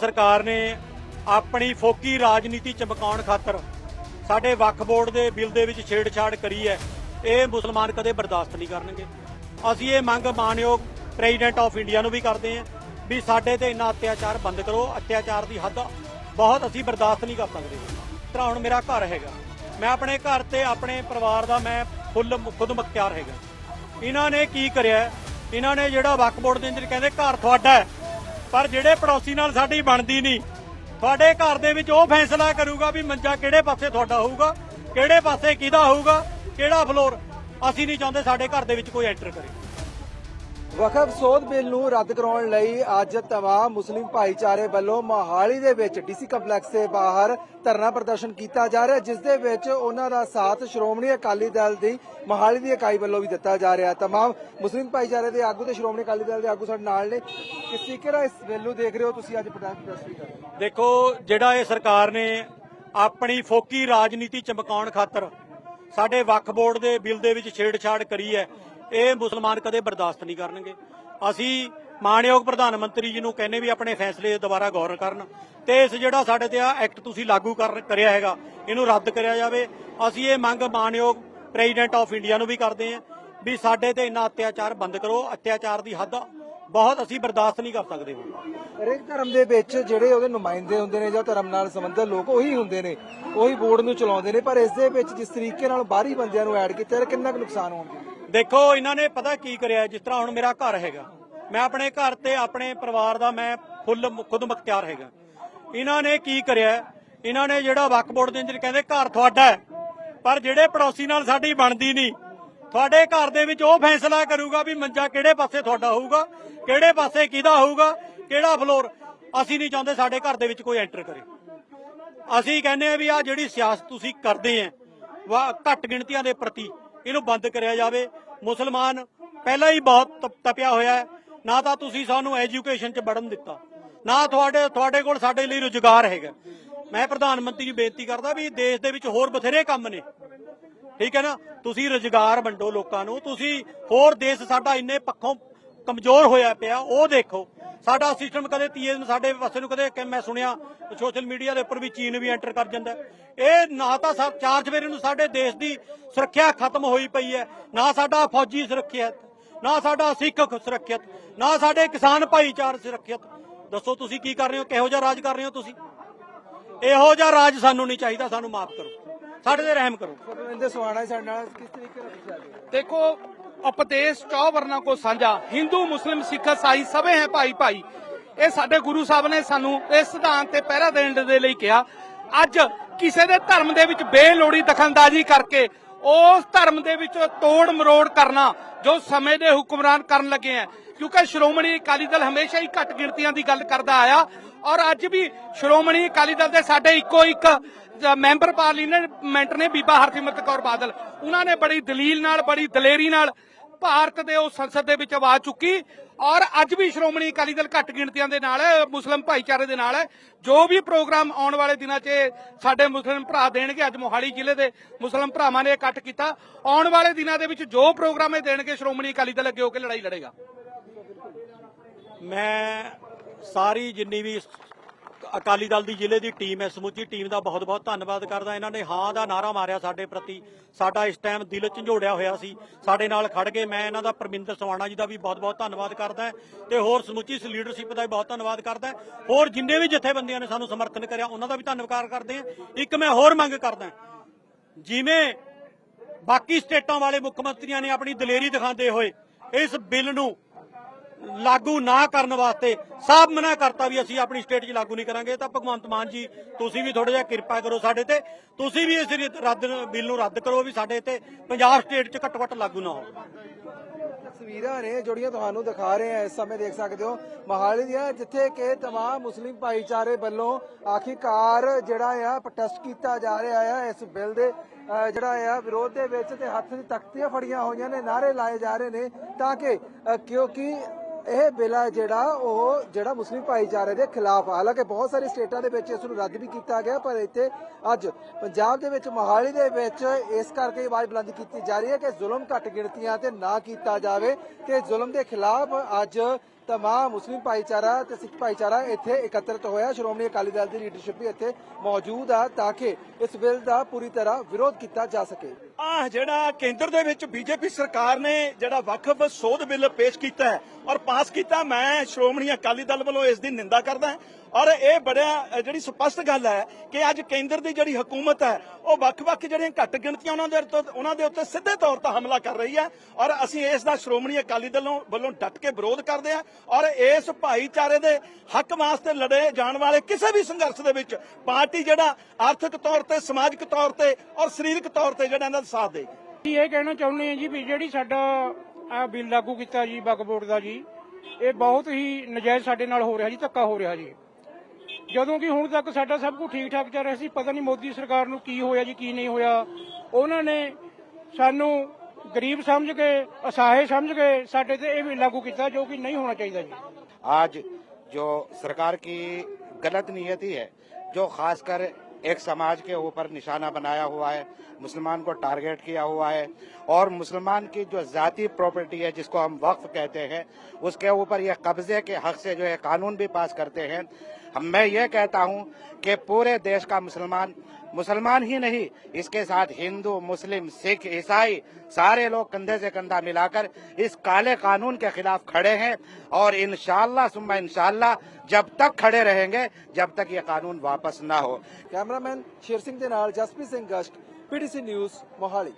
ਸਰਕਾਰ ਨੇ ਆਪਣੀ ਫੋਕੀ ਰਾਜਨੀਤੀ ਚਮਕਾਉਣ ਖਾਤਰ ਸਾਡੇ ਵਕਫ ਬੋਰਡ ਦੇ ਬਿੱਲ ਦੇ ਵਿੱਚ ਛੇੜਛਾੜ ਕਰੀ ਹੈ। ਇਹ ਮੁਸਲਮਾਨ ਕਦੇ ਬਰਦਾਸ਼ਤ ਨਹੀਂ ਕਰਨਗੇ। ਅਸੀਂ ਇਹ ਮੰਗ ਮਾਨਯੋਗ ਪ੍ਰੈਜ਼ੀਡੈਂਟ ਆਫ ਇੰਡੀਆ ਨੂੰ ਵੀ ਕਰਦੇ ਹਾਂ ਵੀ ਸਾਡੇ ਤੇ ਇੰਨਾ ਅਤਿਆਚਾਰ ਬੰਦ ਕਰੋ। ਅਤਿਆਚਾਰ ਦੀ ਹੱਦ ਬਹੁਤ ਅਸੀਂ ਬਰਦਾਸ਼ਤ ਨਹੀਂ ਕਰ ਸਕਦੇ। ਇਸ ਹੁਣ ਮੇਰਾ ਘਰ ਹੈਗਾ। ਮੈਂ ਆਪਣੇ ਘਰ ਤੇ ਆਪਣੇ ਪਰਿਵਾਰ ਦਾ ਮੈਂ ਫੁੱਲ ਖੁਦ ਮੁਖਤਿਆਰ ਹੈਗਾ। ਇਹਨਾਂ ਨੇ ਕੀ ਕਰਿਆ? ਇਹਨਾਂ ਨੇ ਜਿਹੜਾ ਵਕਫ ਬੋਰਡ ਦੇ ਅੰਦਰ ਕਹਿੰਦੇ ਘਰ ਤੁਹਾਡਾ ਹੈ। ਪਰ ਜਿਹੜੇ ਪੜੋਸੀ ਨਾਲ ਸਾਡੀ ਬਣਦੀ ਨਹੀਂ, ਤੁਹਾਡੇ ਘਰ ਦੇ ਵਿੱਚ ਉਹ ਫੈਸਲਾ ਕਰੂਗਾ ਵੀ ਮੰਜਾ ਕਿਹੜੇ ਪਾਸੇ ਤੁਹਾਡਾ ਹੋਊਗਾ, ਕਿਹੜੇ ਪਾਸੇ ਕਿਹਦਾ ਹੋਊਗਾ, ਕਿਹੜਾ ਫਲੋਰ ਅਸੀਂ ਨਹੀਂ ਚਾਹੁੰਦੇ ਸਾਡੇ ਘਰ ਦੇ ਵਿੱਚ ਕੋਈ ਐਂਟਰ ਕਰੇ। ਵਕਫ ਸੋਧ ਬਿੱਲ ਨੂੰ ਰੱਦ ਕਰਾਉਣ ਲਈ ਅੱਜ ਤਮਾਮ ਮੁਸਲਿਮ ਭਾਈਚਾਰੇ ਵੱਲੋਂ ਮੋਹਾਲੀ ਦੇ ਵਿੱਚ ਡੀਸੀ ਕੰਪਲੈਕਸ ਦੇ ਬਾਹਰ ਧਰਨਾ ਪ੍ਰਦਰਸ਼ਨ ਕੀਤਾ ਜਾ ਰਿਹਾ, ਜਿਸ ਦੇ ਵਿੱਚ ਉਹਨਾਂ ਦਾ ਸਾਥ ਸ਼੍ਰੋਮਣੀ ਅਕਾਲੀ ਦਲ ਦੀ ਮੋਹਾਲੀ ਦੀ ਇਕਾਈ ਵੱਲੋਂ ਵੀ ਦਿੱਤਾ ਜਾ ਰਿਹਾ। ਤਮਾਮ ਮੁਸਲਿਮ ਭਾਈਚਾਰੇ ਦੇ ਆਗੂ ਤੇ ਸ਼੍ਰੋਮਣੀ ਅਕਾਲੀ ਦਲ ਦੇ ਆਗੂ ਸਾਡੇ ਨਾਲ ਨੇ। ਕਿਸ ਤਰੀਕੇ ਇਸ ਬਿੱਲ ਨੂੰ ਦੇਖ ਰਹੇ ਹੋ ਤੁਸੀਂ ਅੱਜ ਪ੍ਰਦਰਸ਼ਨ ਕਰ ਦੇਖੋ, ਜਿਹੜਾ ਇਹ ਸਰਕਾਰ ਨੇ ਆਪਣੀ ਫੋਕੀ ਰਾਜਨੀਤੀ ਚਮਕਾਉਣ ਖਾਤਰ ਸਾਡੇ ਵਕਫ ਬੋਰਡ ਦੇ ਬਿੱਲ ਦੇ ਵਿੱਚ ਛੇੜਛਾੜ ਕਰੀ ਹੈ ਇਹ ਮੁਸਲਮਾਨ ਕਦੇ ਬਰਦਾਸ਼ਤ ਨਹੀਂ ਕਰਨਗੇ। ਅਸੀਂ ਮਾਨਯੋਗ ਪ੍ਰਧਾਨ ਮੰਤਰੀ ਜੀ ਨੂੰ ਕਹਿੰਨੇ ਵੀ ਆਪਣੇ ਫੈਸਲੇ ਦੁਬਾਰਾ ਗੌਰ ਕਰਨ ਤੇ ਇਸ ਜਿਹੜਾ ਸਾਡੇ ਤੇ ਆ ਐਕਟ ਤੁਸੀਂ ਲਾਗੂ ਕਰ ਕਰਿਆ ਹੈਗਾ, ਇਹਨੂੰ ਰੱਦ ਕਰਿਆ ਜਾਵੇ। ਅਸੀਂ ਇਹ ਮੰਗ ਮਾਨਯੋਗ ਪ੍ਰੈਜ਼ੀਡੈਂਟ ਆਫ ਇੰਡੀਆ ਨੂੰ ਵੀ ਕਰਦੇ ਹਾਂ ਵੀ ਸਾਡੇ ਤੇ ਇੰਨਾ ਅਤਿਆਚਾਰ ਬੰਦ ਕਰੋ, ਅਤਿਆਚਾਰ ਦੀ ਹੱਦ ਬਹੁਤ ਅਸੀਂ ਬਰਦਾਸ਼ਤ ਨਹੀਂ ਕਰ ਸਕਦੇ ਹੁਣ। ਹਰੇਕ ਧਰਮ ਦੇ ਵਿੱਚ ਜਿਹੜੇ ਉਹਦੇ ਨੁਮਾਇੰਦੇ ਹੁੰਦੇ ਨੇ ਜਾਂ ਧਰਮ ਨਾਲ ਸੰਬੰਧਿਤ ਲੋਕ ਉਹੀ ਹੁੰਦੇ ਨੇ, ਉਹੀ ਬੋਰਡ ਨੂੰ ਚਲਾਉਂਦੇ ਨੇ, ਪਰ ਇਸ ਦੇ ਵਿੱਚ ਜਿਸ ਤਰੀਕੇ ਨਾਲ ਬਾਹਰੀ ਬੰਦਿਆਂ ਨੂੰ ਐਡ ਕੀਤਾ ਕਿੰਨਾ ਕੁ ਨੁਕਸਾਨ ਹੋਣਗੇ? ਦੇਖੋ, ਇਹਨਾਂ ਨੇ ਪਤਾ ਕੀ ਕਰਿਆ ਜਿਸ ਤਰ੍ਹਾਂ ਹੁਣ ਮੇਰਾ ਘਰ ਹੈਗਾ। ਮੈਂ ਆਪਣੇ ਘਰ ਤੇ ਆਪਣੇ ਪਰਿਵਾਰ ਦਾ ਮੈਂ ਫੁੱਲ ਖੁਦ ਮੁਖਤਿਆਰ ਹੈਗਾ। ਇਹਨਾਂ ਨੇ ਕੀ ਕਰਿਆ ਇਹਨਾਂ ਨੇ ਜਿਹੜਾ ਵਕਫ ਬੋਰਡ ਦੇ ਅੰਦਰ ਕਹਿੰਦੇ, ਘਰ ਤੁਹਾਡਾ ਹੈ। ਪਰ ਜਿਹੜੇ ਪੜੋਸੀ ਨਾਲ ਸਾਡੀ ਬਣਦੀ ਨਹੀਂ, ਤੁਹਾਡੇ ਘਰ ਦੇ ਵਿੱਚ ਉਹ ਫੈਸਲਾ ਕਰੂਗਾ ਵੀ ਮੰਜਾ ਕਿਹੜੇ ਪਾਸੇ ਤੁਹਾਡਾ ਹੋਊਗਾ, ਕਿਹੜੇ ਪਾਸੇ ਕਿਹਦਾ ਹੋਊਗਾ, ਕਿਹੜਾ ਫਲੋਰ ਅਸੀਂ ਨਹੀਂ ਚਾਹੁੰਦੇ ਸਾਡੇ ਘਰ ਦੇ ਵਿੱਚ ਕੋਈ ਐਂਟਰ ਕਰੇ। ਅਸੀਂ ਕਹਿੰਦੇ ਆ ਵੀ ਆ ਜਿਹੜੀ ਸਿਆਸਤ ਤੁਸੀਂ ਕਰਦੇ ਆ ਵਾ, ਘੱਟ ਗਿਣਤੀਆਂ ਦੇ ਪ੍ਰਤੀ ਇਹਨੂੰ ਬੰਦ ਕਰਿਆ ਜਾਵੇ। ਮੁਸਲਮਾਨ ਪਹਿਲਾਂ ਹੀ ਬਹੁਤ ਤਪ- ਤਪਿਆ ਹੋਇਆ ਹੈ। ਨਾ ਤਾਂ ਤੁਸੀਂ ਸਾਨੂੰ ਐਜੂਕੇਸ਼ਨ 'ਚ ਵੜਨ ਦਿੱਤਾ। ਨਾ ਤੁਹਾਡੇ ਤੁਹਾਡੇ ਕੋਲ ਸਾਡੇ ਲਈ ਰੁਜ਼ਗਾਰ ਹੈਗਾ। ਮੈਂ ਪ੍ਰਧਾਨ ਮੰਤਰੀ ਨੂੰ ਬੇਨਤੀ ਕਰਦਾ ਵੀ ਦੇਸ਼ ਦੇ ਵਿੱਚ ਹੋਰ ਬਥੇਰੇ ਕੰਮ ਨੇ। ਠੀਕ ਹੈ ਨਾ? ਤੁਸੀਂ ਰੁਜ਼ਗਾਰ ਵੰਡੋ ਲੋਕਾਂ ਨੂੰ। ਤੁਸੀਂ ਹੋਰ ਦੇਸ਼ ਸਾਡਾ ਇੰਨੇ ਪੱਖੋਂ ਕਮਜ਼ੋਰ ਹੋਇਆ ਪਿਆ, ਉਹ ਦੇਖੋ। ਸਾਡਾ ਸਿਸਟਮ ਕਦੇ ਤੀਏ ਨੂੰ ਸਾਡੇ ਪਾਸੇ ਨੂੰ ਕਦੇ ਕਿ ਮੈਂ ਸੁਣਿਆ ਸੋਸ਼ਲ ਮੀਡੀਆ ਦੇ ਉੱਪਰ ਵੀ ਚੀਨ ਵੀ ਐਂਟਰ ਕਰ ਜਾਂਦਾ। ਇਹ ਨਾ ਤਾਂ ਸਾ- ਚਾਰ ਚਵੇਰੇ ਨੂੰ ਸਾਡੇ ਦੇਸ਼ ਦੀ ਸੁਰੱਖਿਆ ਖਤਮ ਹੋਈ ਪਈ ਹੈ। ਨਾ ਸਾਡਾ ਫੌਜੀ ਸੁਰੱਖਿਅਤ ਨਾ ਸਾਡਾ ਸਿੱਖ ਸੁਰੱਖਿਅਤ ਨਾ ਸਾਡੇ ਕਿਸਾਨ ਭਾਈਚਾਰ ਸੁਰੱਖਿਅਤ। ਦੱਸੋ ਤੁਸੀਂ ਕੀ ਕਰ ਰਹੇ ਹੋ? ਕਿਹੋ ਜਿਹਾ ਰਾਜ ਕਰ ਰਹੇ ਹੋ ਤੁਸੀਂ? ਇਹੋ ਜਿਹਾ ਰਾਜ ਸਾਨੂੰ ਨਹੀਂ ਚਾਹੀਦਾ। ਸਾਨੂੰ ਮਾਫ ਕਰੋ। ਸਾਡੇ ਤੇ ਰਹਿਮ ਕਰੋ। ਸਾਡੇ ਨਾਲ ਕਿਸ ਤਰੀਕੇ ਨਾਲ ਤੁਸੀਂ ਆ ਰਹੇ ਹੋ? ਦੇਖੋ ਉਪਦੇਸ਼ ਚੌ ਵਰਨਾ ਕੋ ਸਾਂਝਾ। ਹਿੰਦੂ, ਮੁਸਲਿਮ, ਸਿੱਖ ਈਸਾਈ ਸਭੇ ਹੈ ਭਾਈ ਭਾਈ। ਇਹ ਸਾਡੇ ਗੁਰੂ ਸਾਹਿਬ ਨੇ ਸਾਨੂੰ ਇਸ ਸਿਧਾਂਤ ਤੇ ਪਹਿਰਾ ਦੇਣ ਦੇ ਲਈ ਕਿਹਾ। ਅੱਜ ਕਿਸੇ ਦੇ ਧਰਮ ਦੇ ਵਿੱਚ ਬੇਲੋੜੀ ਦਖਲਅੰਦਾਜ਼ੀ ਕਰਕੇ ਉਸ ਧਰਮ ਦੇ ਵਿੱਚ ਤੋੜ ਮਰੋੜ ਕਰਨਾ ਜੋ ਸਮੇਂ ਦੇ ਹੁਕਮਰਾਨ ਕਰਨ ਲੱਗੇ ਆ। ਕਿਉਂਕਿ ਸ਼੍ਰੋਮਣੀ ਅਕਾਲੀ ਦਲ ਹਮੇਸ਼ਾ ਹੀ ਘੱਟ ਗਿਣਤੀਆਂ ਦੀ ਗੱਲ ਕਰਦਾ ਆਇਆ ਔਰ ਅੱਜ ਵੀ ਸ਼੍ਰੋਮਣੀ ਅਕਾਲੀ ਦਲ ਦੇ ਸਾਡੇ ਇੱਕੋ ਇੱਕ ਮੈਂਬਰ ਪਾਰਲੀਮੈਂਟ ਨੇ ਬੀਬਾ ਹਰਸਿਮਰਤ ਕੌਰ ਬਾਦਲ। ਉਹਨਾਂ ਨੇ ਬੜੀ ਦਲੀਲ ਨਾਲ, ਬੜੀ ਦਲੇਰੀ ਨਾਲ ਭਾਰਤ ਦੇ ਉਹ ਸੰਸਦ ਦੇ ਵਿੱਚ ਆਵਾਜ਼ ਚੁੱਕੀ ਔਰ ਅੱਜ ਵੀ ਸ਼੍ਰੋਮਣੀ ਅਕਾਲੀ ਦਲ ਘੱਟ ਗਿਣਤੀਆਂ ਦੇ ਨਾਲ ਹੈ ਮੁਸਲਿਮ ਭਾਈਚਾਰੇ ਦੇ ਨਾਲ ਹੈ ਜੋ ਵੀ ਪ੍ਰੋਗਰਾਮ ਆਉਣ ਵਾਲੇ ਦਿਨਾਂ 'ਚ ਸਾਡੇ ਮੁਸਲਿਮ ਭਰਾ ਦੇਣਗੇ, ਅੱਜ ਮੋਹਾਲੀ ਜ਼ਿਲ੍ਹੇ ਦੇ ਮੁਸਲਿਮ ਭਰਾਵਾਂ ਨੇ ਇਕੱਠ ਕੀਤਾ, ਆਉਣ ਵਾਲੇ ਦਿਨਾਂ ਦੇ ਵਿੱਚ ਜੋ ਪ੍ਰੋਗਰਾਮ ਇਹ ਦੇਣਗੇ, ਸ਼੍ਰੋਮਣੀ ਅਕਾਲੀ ਦਲ ਅੱਗੇ ਹੋ ਕੇ ਲੜਾਈ ਲੜੇਗਾ। ਮੈਂ ਸਾਰੀ ਜਿੰਨੀ ਵੀ ਅਕਾਲੀ ਦਲ ਦੀ ਜ਼ਿਲ੍ਹੇ ਦੀ ਟੀਮ ਹੈ, ਸਮੁੱਚੀ ਟੀਮ ਦਾ ਬਹੁਤ-ਬਹੁਤ ਧੰਨਵਾਦ ਕਰਦਾ। ਇਹਨਾਂ ਨੇ ਹਾਂ ਦਾ ਨਾਰਾ ਮਾਰਿਆ ਸਾਡੇ ਪ੍ਰਤੀ। ਸਾਡਾ ਇਸ ਟਾਈਮ ਦਿਲ ਝੰਜੋੜਿਆ ਹੋਇਆ ਸੀ। ਸਾਡੇ ਨਾਲ ਖੜ ਗਏ ਮੈਂ ਇਹਨਾਂ ਦਾ ਪਰਮਿੰਦਰ ਸਵਾਣਾ ਜੀ ਦਾ ਵੀ ਬਹੁਤ-ਬਹੁਤ ਧੰਨਵਾਦ ਕਰਦਾ ਤੇ ਹੋਰ ਸਮੁੱਚੀ ਇਸ ਲੀਡਰਸ਼ਿਪ ਦਾ ਵੀ ਬਹੁਤ ਧੰਨਵਾਦ ਕਰਦਾ ਹੋਰ ਜਿੰਨੇ ਵੀ ਜਥੇਬੰਦੀਆਂ ਨੇ ਸਾਨੂੰ ਸਮਰਥਨ ਕਰਿਆ, ਉਹਨਾਂ ਦਾ ਵੀ ਧੰਨਵਾਦ ਕਰਦੇ ਹਾਂ। ਇੱਕ ਮੈਂ ਹੋਰ ਮੰਗ ਕਰਦਾ ਜਿਵੇਂ ਬਾਕੀ ਸਟੇਟਾਂ ਵਾਲੇ ਮੁੱਖ ਮੰਤਰੀਆਂ ਨੇ ਆਪਣੀ ਦਲੇਰੀ ਦਿਖਾਉਂਦੇ ਹੋਏ ਇਸ ਬਿੱਲ ਨੂੰ ਲਾਗੂ ਨਾ ਕਰਨ ਵਾਸਤੇ ਸਾਬ ਮਨਾ ਕਰਤਾ ਵੀ ਅਸੀਂ ਆਪਣੀ ਸਟੇਟ 'ਚ ਲਾਗੂ ਨਹੀਂ ਕਰਾਂਗੇ ਤਾਂ ਭਗਵੰਤ ਮਾਨ ਜੀ ਤੁਸੀਂ ਵੀ ਥੋੜਾ ਜਿਹਾ ਕਿਰਪਾ ਕਰੋ ਸਾਡੇ ਤੇ ਤੁਸੀਂ ਵੀ ਇਸ ਰੱਦ ਬਿੱਲ ਨੂੰ ਰੱਦ ਕਰੋ ਵੀ ਸਾਡੇ ਤੇ ਪੰਜਾਬ ਸਟੇਟ 'ਚ ਘੱਟੋ ਘੱਟ ਲਾਗੂ ਨਾ ਹੋਵੇ ਤਸਵੀਰਾਂ ਨੇ ਜਿਹੜੀਆਂ ਤੁਹਾਨੂੰ ਦਿਖਾ ਰਹੇ ਆ ਇਸ ਸਮੇਂ ਦੇਖ ਸਕਦੇ ਹੋ ਮੋਹਾਲੀ ਦੀਆਂ ਜਿੱਥੇ ਕਿ तमाम ਮੁਸਲਿਮ ਭਾਈਚਾਰੇ ਵੱਲੋਂ ਆਖਿਰਕਾਰ ਜਿਹੜਾ ਆ ਪ੍ਰੋਟੈਸਟ ਕੀਤਾ ਜਾ ਰਿਹਾ ਆ ਇਸ ਬਿੱਲ ਦੇ ਅ, ਜਿਹੜਾ ਆ ਵਿਰੋਧ ਦੇ ਵਿੱਚ ਤੇ ਹੱਥ 'ਚ ਤਖਤੀਆਂ ਫੜੀਆਂ ਹੋਈਆਂ ਨੇ ਨਾਰੇ ਲਾਏ ਜਾ ਰਹੇ ਨੇ ਤਾਂ ਕਿ ਅ, ਕਿਉਂਕਿ ਇਹ ਬਿੱਲ ਹੈ ਜਿਹੜਾ, ਉਹ ਜਿਹੜਾ ਮੁਸਲਿਮ ਭਾਈਚਾਰੇ ਦੇ ਖਿਲਾਫ ਆ। ਹਾਲਾਂਕਿ ਬਹੁਤ ਸਾਰੇ ਸਟੇਟਾਂ ਦੇ ਵਿੱਚ ਇਸ ਨੂੰ ਰੱਦ ਵੀ ਕੀਤਾ ਗਿਆ, ਪਰ ਇੱਥੇ ਅੱਜ ਪੰਜਾਬ ਦੇ ਵਿੱਚ ਮੋਹਾਲੀ ਦੇ ਵਿੱਚ ਇਸ ਕਰਕੇ ਆਵਾਜ਼ ਬੁਲੰਦ ਕੀਤੀ ਜਾ ਰਹੀ ਹੈ ਕਿ ਜ਼ੁਲਮ ਘੱਟ ਗਿਣਤੀਆਂ ਤੇ ਨਾ ਕੀਤਾ ਜਾਵੇ ਤੇ ਜ਼ੁਲਮ ਦੇ ਖਿਲਾਫ ਅੱਜ ਤਮਾਮ ਮੁਸਲਿਮ ਭਾਈਚਾਰਾ ਤੇ ਸਿੱਖ ਭਾਈਚਾਰਾ ਇੱਥੇ ਇਕੱਤਰਿਤ ਹੋਇਆ। ਸ਼੍ਰੋਮਣੀ ਅਕਾਲੀ ਦਲ ਦੀ ਲੀਡਰਸ਼ਿਪ ਵੀ ਇੱਥੇ ਮੌਜੂਦ ਆ, ਤਾਂ ਕਿ ਇਸ ਬਿੱਲ ਦਾ ਪੂਰੀ ਤਰ੍ਹਾਂ ਵਿਰੋਧ ਕੀਤਾ ਜਾ ਸਕੇ। ਆ ਜਿਹੜਾ ਕੇਂਦਰ ਦੇ ਵਿੱਚ ਬੀਜੇਪੀ ਸਰਕਾਰ ਨੇ ਜਿਹੜਾ ਵਕਫ ਸੋਧ ਬਿੱਲ ਪੇਸ਼ ਕੀਤਾ ਹੈ ਔਰ ਪਾਸ ਕੀਤਾ ਮੈਂ ਸ਼੍ਰੋਮਣੀ ਅਕਾਲੀ ਦਲ ਵੱਲੋਂ ਇਸ ਦੀ ਨਿੰਦਾ ਕਰਦਾ ਔਰ ਇਹ ਬੜਾ ਅ, ਜਿਹੜੀ ਸਪਸ਼ਟ ਗੱਲ ਹੈ ਕਿ ਅੱਜ ਕੇਂਦਰ ਦੀ ਜਿਹੜੀ ਹਕੂਮਤ ਹੈ ਉਹ ਵੱਖ-ਵੱਖ ਜਿਹੜੀਆਂ ਘੱਟ ਗਿਣਤੀਆਂ ਉਹਨਾਂ ਦੇ ਉੱਤੇ ਉਹਨਾਂ ਦੇ ਉੱਤੇ ਸਿੱਧੇ ਤੌਰ ਤੇ ਹਮਲਾ ਕਰ ਰਹੀ ਹੈ ਔਰ ਅਸੀਂ ਇਸ ਦਾ ਸ਼੍ਰੋਮਣੀ ਅਕਾਲੀ ਦਲ ਵੱਲੋਂ ਡਟ ਕੇ ਵਿਰੋਧ ਕਰਦੇ ਹਾਂ ਔਰ ਇਸ ਭਾਈਚਾਰੇ ਦੇ ਹੱਕ ਵਾਸਤੇ ਲੜੇ ਜਾਣ ਵਾਲੇ ਕਿਸੇ ਵੀ ਸੰਘਰਸ਼ ਦੇ ਵਿੱਚ ਪਾਰਟੀ ਜਿਹੜਾ ਆਰਥਿਕ ਤੌਰ ਤੇ ਸਮਾਜਿਕ ਤੌਰ ਤੇ ਔਰ ਸਰੀਰਕ ਤੌਰ ਤੇ ਜਿਹੜਾ ਇਹਨਾਂ ਦਾ ਸਾਥ ਦੇਗੀ ਅਸੀਂ ਇਹ ਕਹਿਣਾ ਚਾਹੁੰਦੇ ਹਾਂ ਜੀ ਵੀ ਜਿਹੜੀ ਸਾਡਾ ਆ ਬਿੱਲ ਲਾਗੂ ਕੀਤਾ ਜੀ ਵਕਫ ਬੋਰਡ ਦਾ ਜੀ ਇਹ ਬਹੁਤ ਹੀ ਨਜਾਇਜ਼ ਸਾਡੇ ਨਾਲ ਹੋ ਰਿਹਾ ਜੀ ਧੱਕਾ ਹੋ ਰਿਹਾ ਜੀ ਜਦੋਂ ਕਿ ਹੁਣ ਤੱਕ ਸਾਡਾ ਸਭ ਕੁਝ ਠੀਕ ਠਾਕ ਚੱਲ ਰਿਹਾ ਸੀ ਪਤਾ ਨਹੀਂ ਮੋਦੀ ਸਰਕਾਰ ਨੂੰ ਕੀ ਹੋਇਆ ਜੀ ਕੀ ਨਹੀਂ ਹੋਇਆ ਉਹਨਾਂ ਨੇ ਸਾਨੂੰ ਗਰੀਬ ਸਮਝ ਕੇ ਅਸਹਾਏ ਸਮਝ ਕੇ ਸਾਡੇ ਤੇ ਇਹ ਵੀ ਲਾਗੂ ਕੀਤਾ ਜੋ ਕਿ ਨਹੀਂ ਹੋਣਾ ਚਾਹੀਦਾ ਜੀ आज जो सरकार की गलत नीयति है जो खासकर एक समाज के ऊपर निशाना बनाया हुआ है, मुसलमान को टारगेट किया हुआ है और मुसलमान की जो जाति प्रॉपर्टी है, जिसको हम वक्फ कहते हैं, उसके ऊपर ये कब्जे के हक से जो है कानून भी पास करते हैं। मैं ये कहता हूँ कि पूरे देश का मुसलमान मुसलमान ही नहीं, इसके साथ हिंदू, मुस्लिम, सिख, ईसाई, सारे लोग कंधे से कंधा मिलाकर इस काले कानून के खिलाफ खड़े हैं और इनशाला सुम्मा इनशाला जब तक खड़े रहेंगे, जब तक ये कानून वापस ना हो। कैमरामैन शेर सिंह के नाल, जसप्रीत सिंह गश्त, पीटीसी न्यूज़, मोहाली।